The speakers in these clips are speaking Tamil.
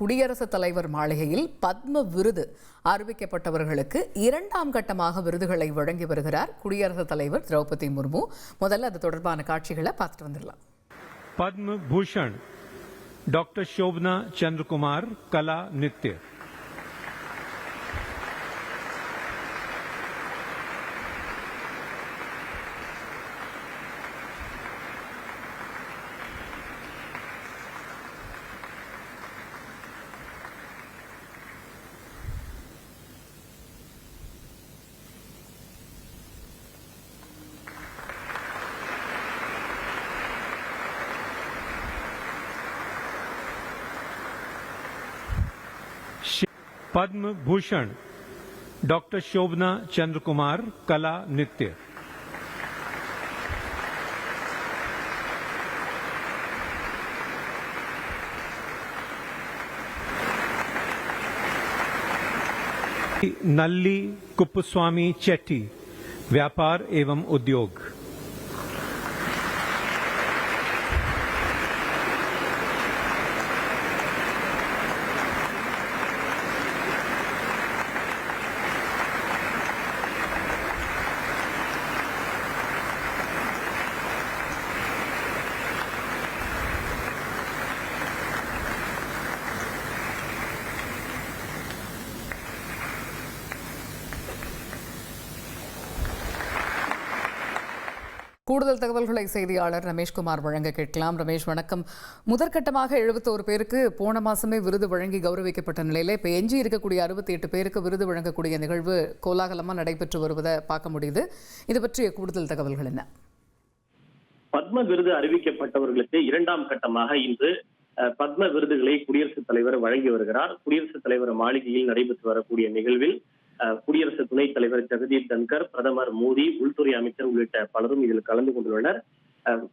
குடியரசுத் தலைவர் மாளிகையில் பத்ம விருது அறிவிக்கப்பட்டவர்களுக்கு இரண்டாம் கட்டமாக விருதுகளை வழங்கி வருகிறார் குடியரசுத் தலைவர் திரௌபதி முர்மு. முதல்ல அது தொடர்பான காட்சிகளை பார்த்துட்டு வந்துடலாம். பத்ம பூஷன் டாக்டர் சோப்னா சந்திரகுமார் கலா நித்ய. पद्म भूषण डॉक्टर शोभना चंद्र कुमार कला नृत्य। नल्ली कुप्पस्वामी चेट्टी व्यापार एवं उद्योग। கூடுதல் தகவல்களை செய்தியாளர் ரமேஷ்குமார் வழங்க கேட்கலாம். ரமேஷ் வணக்கம். முதற்கட்டமாக எழுபத்தோரு பேருக்கு போன மாசமே விருது வழங்கி கௌரவிக்கப்பட்ட நிலையில இப்போ எஞ்சி இருக்கக்கூடிய அறுபத்தி எட்டு பேருக்கு விருது வழங்கக்கூடிய நிகழ்வு கோலாகலமாக நடைபெற்று வருவதை பார்க்க முடியுது. இது பற்றிய கூடுதல் தகவல்கள் என்ன? பத்ம விருது அறிவிக்கப்பட்டவர்களுக்கு இரண்டாம் கட்டமாக இன்று பத்ம விருதுகளை குடியரசுத் தலைவர் வழங்கி வருகிறார். குடியரசுத் தலைவர் மாளிகையில் நடைபெற்று வரக்கூடிய நிகழ்வில் குடியரசு துணைத் தலைவர் ஜெகதீப் தன்கர் பிரதமர் மோடி உள்துறை அமைச்சர் உள்ளிட்ட பலரும் இதில் கலந்து கொண்டுள்ளனர்.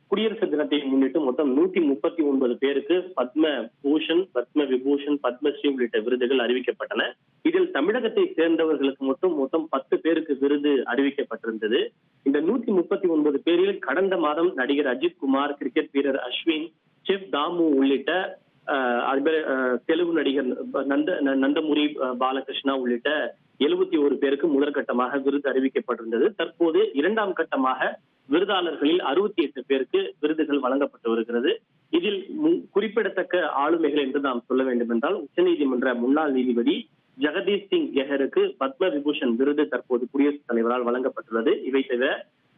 குடியரசு தினத்தை முன்னிட்டு மொத்தம் நூத்தி முப்பத்தி ஒன்பது பேருக்கு பத்ம பூஷன் பத்ம விபூஷன் பத்மஸ்ரீ உள்ளிட்ட விருதுகள் அறிவிக்கப்பட்டன. இதில் தமிழகத்தை சேர்ந்தவர்களுக்கு மட்டும் மொத்தம் பத்து பேருக்கு விருது அறிவிக்கப்பட்டிருந்தது. இந்த நூத்தி முப்பத்தி ஒன்பது பேரில் கடந்த மாதம் நடிகர் அஜித் குமார் கிரிக்கெட் வீரர் அஸ்வின் செஃப் தாமு உள்ளிட்ட அதுபோல, தெலுங்கு நடிகர் நந்த நந்தமுரி அஹ், பாலகிருஷ்ணா உள்ளிட்ட எழுபத்தி ஒரு பேருக்கு முதற்கட்டமாக விருது அறிவிக்கப்பட்டிருந்தது. தற்போது இரண்டாம் கட்டமாக விருதாளர்களில் அறுபத்தி எட்டு பேருக்கு விருதுகள் வழங்கப்பட்டு வருகிறது. இதில் குறிப்பிடத்தக்க ஆளுமைகள் என்று நாம் சொல்ல வேண்டும் என்றால் உச்சநீதிமன்ற முன்னாள் நீதிபதி ஜெகதீஷ் சிங் கெஹருக்கு பத்ம விபூஷன் விருது தற்போது குடியரசுத் தலைவரால் வழங்கப்பட்டுள்ளது. இவை தவிர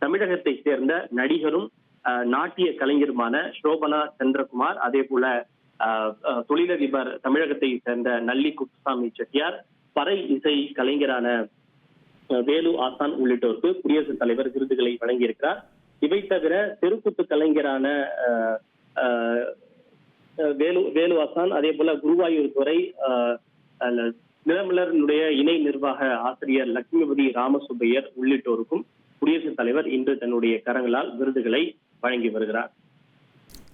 தமிழகத்தை சேர்ந்த நடிகரும் நாட்டிய கலைஞருமான சோபனா சந்திரகுமார் அதே போல தொழிலதிபர் தமிழகத்தை சேர்ந்த நல்லி குப்புசாமி செட்டியார் பறை இசை கலைஞரான வேலு ஆசான் உள்ளிட்டோருக்கு குடியரசுத் தலைவர் விருதுகளை வழங்கியிருக்கிறார். இவை தவிர தெருக்கூத்து கலைஞரான வேலு வேலு ஆசான் அதே போல குருவாயூர் துறை நிலமலருடைய நிலமலரினுடைய இணை நிர்வாக ஆசிரியர் லட்சுமிபதி ராமசுப்பையர் உள்ளிட்டோருக்கும் குடியரசுத் தலைவர் இன்று தன்னுடைய கரங்களால் விருதுகளை வழங்கி வருகிறார்.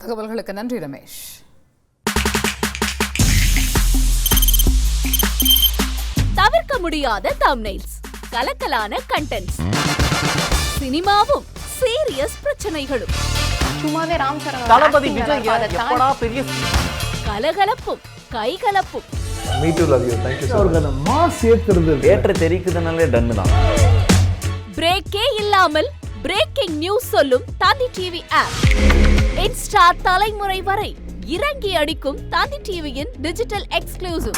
தகவல்களுக்கு நன்றி ரமேஷ். முடியாத தம்னைல்ஸ் கலக்கலான கண்டென்ட்ஸ் சினிமாவும் சீரியஸ் பிரச்சனைகளும். சும்மாவே ராம் சரண் தளபதி விஜய் எப்படா பெரிய கலகலப்பும் கைகலப்பும். Me too love you thank you அவருக்கு அந்த மாஸ் ஏத்துறது தேட்டர் தெரிக்குதுனாலே டன்னு தான். பிரேக்கே இல்லாமல் பிரேக்கிங் நியூஸ் சொல்லும் தந்தி டிவி ஆப் இன்ஸ்டா தலைமுறை வரை இறங்கி அடிக்கும் தந்தி டிவியின் டிஜிட்டல் எக்ஸ்க்ளூசிவ்